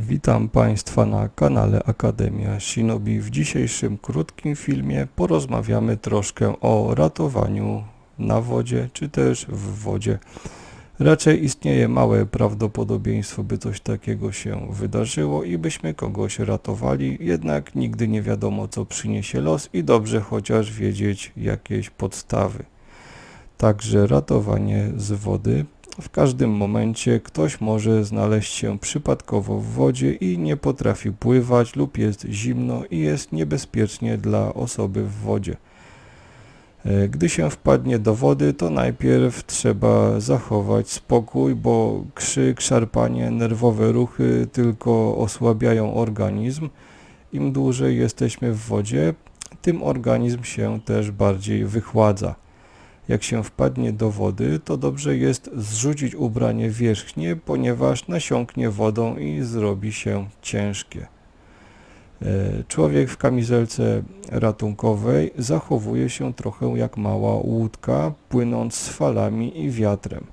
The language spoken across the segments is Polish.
Witam Państwa na kanale Akademia Shinobi. W dzisiejszym krótkim filmie porozmawiamy troszkę o ratowaniu na wodzie, czy też w wodzie. Raczej istnieje małe prawdopodobieństwo, by coś takiego się wydarzyło i byśmy kogoś ratowali, jednak nigdy nie wiadomo, co przyniesie los i dobrze chociaż wiedzieć jakieś podstawy. Także ratowanie z wody. W każdym momencie ktoś może znaleźć się przypadkowo w wodzie i nie potrafi pływać lub jest zimno i jest niebezpiecznie dla osoby w wodzie. E, Gdy się wpadnie do wody, to najpierw trzeba zachować spokój, bo krzyk, szarpanie, nerwowe ruchy tylko osłabiają organizm. Im dłużej jesteśmy w wodzie, tym organizm się też bardziej wychładza. Jak się wpadnie do wody, to dobrze jest zrzucić ubranie wierzchnie, ponieważ nasiąknie wodą i zrobi się ciężkie. E, Człowiek w kamizelce ratunkowej zachowuje się trochę jak mała łódka, płynąc z falami i wiatrem.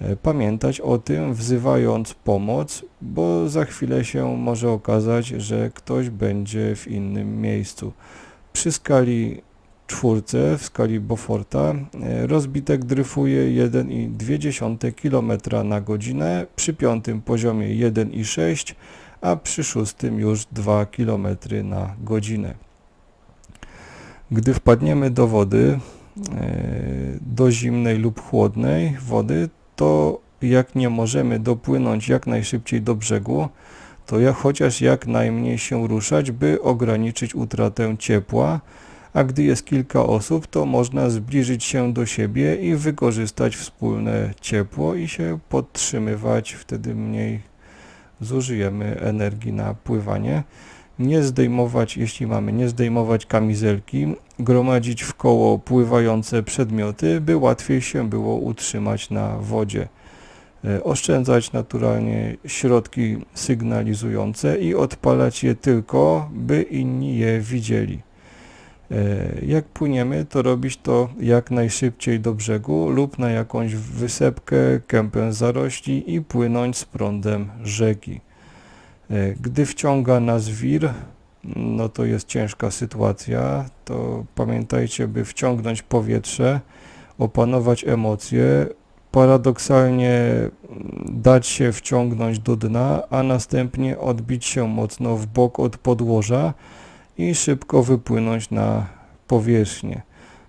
E, Pamiętać o tym, wzywając pomoc, bo za chwilę się może okazać, że ktoś będzie w innym miejscu. Przy skali czwórce, w skali Beauforta, e, rozbitek dryfuje 1,2 km na godzinę, przy piątym poziomie 1,6 a przy szóstym już 2 km na godzinę. Gdy wpadniemy do wody, e, do zimnej lub chłodnej wody, to jak nie możemy dopłynąć jak najszybciej do brzegu, to ja chociaż jak najmniej się ruszać, by ograniczyć utratę ciepła, a gdy jest kilka osób, to można zbliżyć się do siebie i wykorzystać wspólne ciepło i się podtrzymywać, wtedy mniej zużyjemy energii na pływanie. Nie zdejmować, jeśli mamy, nie zdejmować kamizelki, gromadzić w koło pływające przedmioty, by łatwiej się było utrzymać na wodzie. E, Oszczędzać naturalnie środki sygnalizujące i odpalać je tylko, by inni je widzieli. E, Jak płyniemy, to robić to jak najszybciej do brzegu lub na jakąś wysepkę, kępę zarośli i płynąć z prądem rzeki. E, Gdy wciąga nas wir, no to jest ciężka sytuacja, to pamiętajcie, by wciągnąć powietrze, opanować emocje, paradoksalnie mm, dać się wciągnąć do dna, a następnie odbić się mocno w bok od podłoża, i szybko wypłynąć na powierzchnię.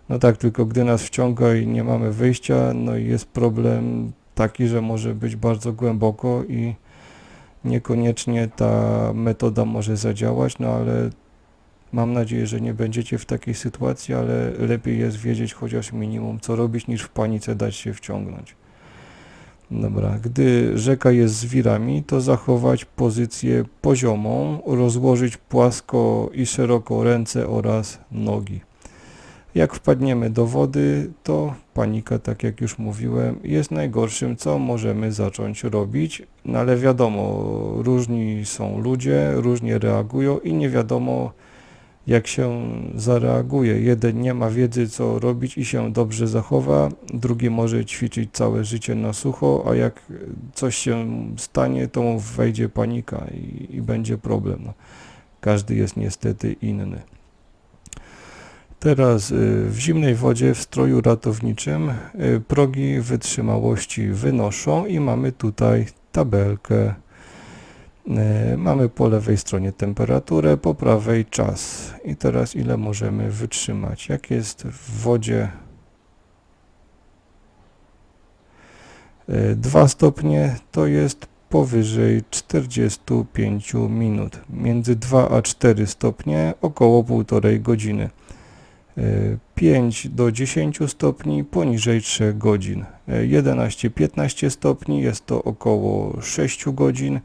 No tak, tylko gdy nas wciąga i nie mamy wyjścia, no i jest problem taki, że może być bardzo głęboko i niekoniecznie ta metoda może zadziałać, no ale mam nadzieję, że nie będziecie w takiej sytuacji, ale lepiej jest wiedzieć chociaż minimum co robić niż w panice dać się wciągnąć. Dobra, gdy rzeka jest z wirami, to zachować pozycję poziomą, rozłożyć płasko i szeroko ręce oraz nogi. Jak wpadniemy do wody, to panika, tak jak już mówiłem, jest najgorszym, co możemy zacząć robić, no ale wiadomo, różni są ludzie, różnie reagują i nie wiadomo, jak się zareaguje. Jeden nie ma wiedzy, co robić i się dobrze zachowa, drugi może ćwiczyć całe życie na sucho, a jak coś się stanie, to mu wejdzie panika i, i będzie problem. No. Każdy jest niestety inny. Teraz y, w zimnej wodzie w stroju ratowniczym y, progi wytrzymałości wynoszą i mamy tutaj tabelkę Mamy po lewej stronie temperaturę, po prawej czas. I teraz ile możemy wytrzymać? Jak jest w wodzie 2 stopnie, to jest powyżej 45 minut. Między 2 a 4 stopnie około 1,5 godziny. E, 5 do 10 stopni poniżej 3 godzin. E, 11-15 stopni jest to około 6 godzin.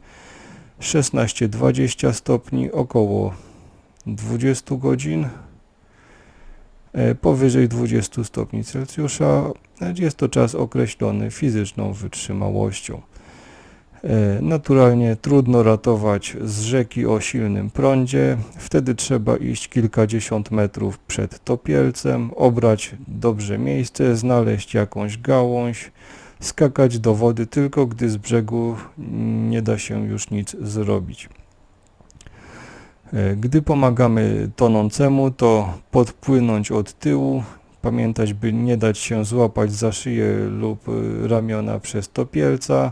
16-20 stopni, około 20 godzin. E, Powyżej 20 stopni Celsjusza jest to czas określony fizyczną wytrzymałością. E, Naturalnie trudno ratować z rzeki o silnym prądzie, wtedy trzeba iść kilkadziesiąt metrów przed topielcem, obrać dobrze miejsce, znaleźć jakąś gałąź, skakać do wody tylko gdy z brzegu nie da się już nic zrobić. E, Gdy pomagamy tonącemu, to podpłynąć od tyłu, pamiętać by nie dać się złapać za szyję lub ramiona przez topielca,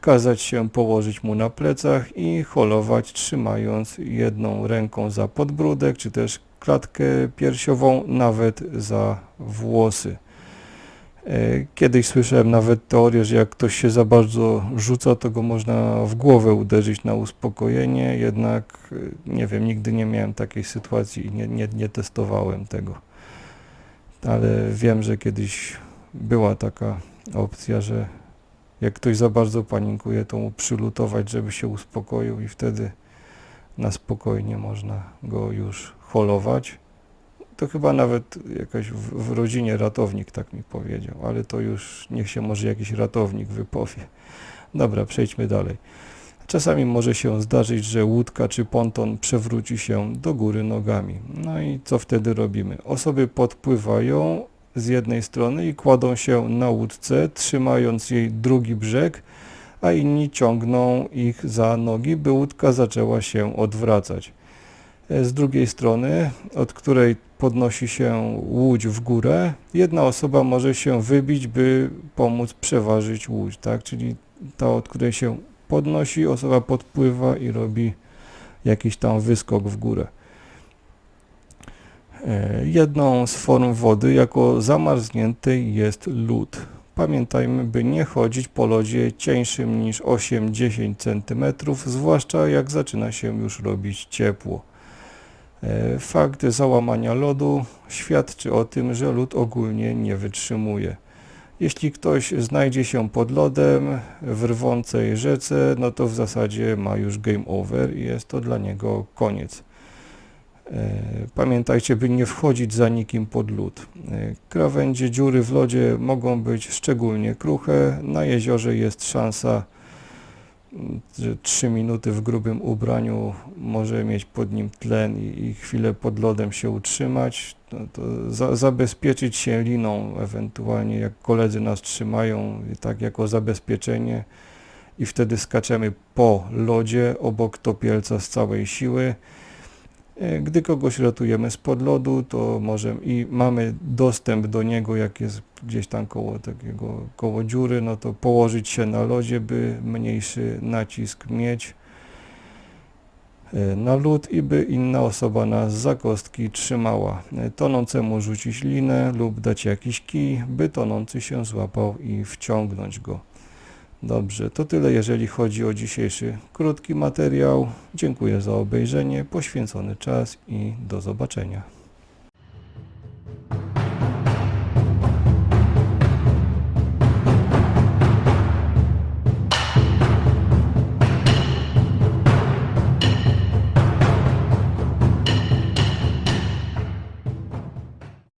kazać się położyć mu na plecach i holować trzymając jedną ręką za podbródek, czy też klatkę piersiową, nawet za włosy. E, Kiedyś słyszałem nawet teorię, że jak ktoś się za bardzo rzuca, to go można w głowę uderzyć na uspokojenie, jednak y, nie wiem, nigdy nie miałem takiej sytuacji i nie, nie, nie testowałem tego. Ale wiem, że kiedyś była taka opcja, że jak ktoś za bardzo panikuje, to mu przylutować, żeby się uspokoił i wtedy na spokojnie można go już holować. To chyba nawet jakaś w, w rodzinie ratownik tak mi powiedział, ale to już niech się może jakiś ratownik wypowie. Dobra, przejdźmy dalej. Czasami może się zdarzyć, że łódka czy ponton przewróci się do góry nogami. No i co wtedy robimy? Osoby podpływają z jednej strony i kładą się na łódce, trzymając jej drugi brzeg, a inni ciągną ich za nogi, by łódka zaczęła się odwracać. E, Z drugiej strony, od której podnosi się łódź w górę, jedna osoba może się wybić, by pomóc przeważyć łódź, tak? Czyli ta, od której się podnosi, osoba podpływa i robi jakiś tam wyskok w górę. E, Jedną z form wody jako zamarzniętej jest lód. Pamiętajmy, by nie chodzić po lodzie cieńszym niż 8-10 cm, zwłaszcza jak zaczyna się już robić ciepło. E, Fakt załamania lodu świadczy o tym, że lód ogólnie nie wytrzymuje. Jeśli ktoś znajdzie się pod lodem w rwącej rzece, no to w zasadzie ma już game over i jest to dla niego koniec. E, Pamiętajcie, by nie wchodzić za nikim pod lód. E, Krawędzie dziury w lodzie mogą być szczególnie kruche. Na jeziorze jest szansa, 3 minuty w grubym ubraniu może mieć pod nim tlen i, i chwilę pod lodem się utrzymać. To, to za, zabezpieczyć się liną, ewentualnie jak koledzy nas trzymają, tak jako zabezpieczenie i wtedy skaczemy po lodzie obok topielca z całej siły. E, Gdy kogoś ratujemy spod lodu, to możemy i mamy dostęp do niego, jak jest gdzieś tam koło takiego, koło dziury, no to położyć się na lodzie, by mniejszy nacisk mieć e, na lód i by inna osoba nas za kostki trzymała. E, Tonącemu rzucić linę lub dać jakiś kij, by tonący się złapał i wciągnąć go. Dobrze, to tyle jeżeli chodzi o dzisiejszy krótki materiał. Dziękuję za obejrzenie, poświęcony czas i do zobaczenia.